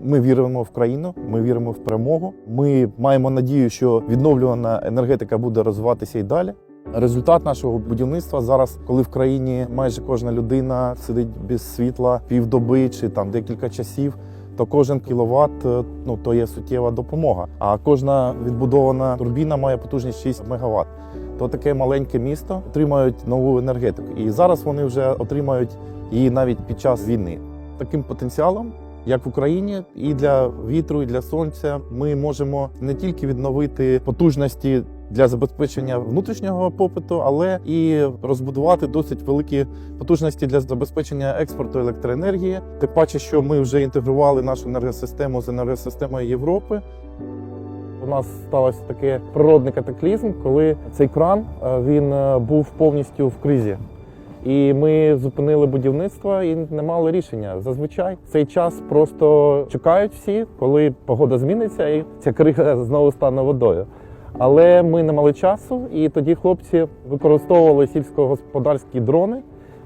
Ми віримо в країну, ми віримо в перемогу. Ми маємо надію, що відновлювана енергетика буде розвиватися і далі. Результат нашого будівництва зараз, коли в країні майже кожна людина сидить без світла півдоби чи там декілька часів, то кожен кіловат е, ну то є суттєва допомога. А кожна відбудована турбіна має потужність 6 МВт. То таке маленьке місто отримають нову енергетику. І зараз вони вже отримають її навіть під час війни. Таким потенціалом, як в Україні, і для вітру, і для сонця, ми можемо не тільки відновити потужності для забезпечення внутрішнього попиту, але і розбудувати досить великі потужності для забезпечення експорту електроенергії. Тим паче, що ми вже інтегрували нашу енергосистему з енергосистемою Європи. У нас сталося таке природний катаклізм, коли цей кран е, він е, був повністю в кризі. І ми зупинили будівництво і не мали рішення. Зазвичай цей час просто чекають всі, коли погода зміниться, і ця крига знову стане водою. Але ми не мали часу, і тоді хлопці використовували сільськогосподарські дрони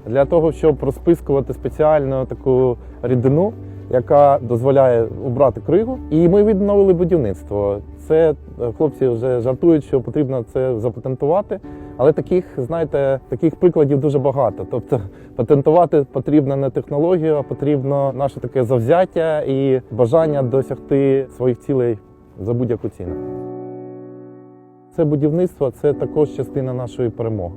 для того, щоб розпискувати спеціальну таку рідину, яка дозволяє убрати кригу. І ми відновили будівництво. Це е, хлопці вже жартують, що потрібно це запатентувати. Але таких, знаєте, таких прикладів дуже багато. Тобто патентувати потрібно не технологію, а потрібно наше таке завзяття і бажання досягти своїх цілей за будь-яку ціну. Це будівництво це також частина нашої перемоги.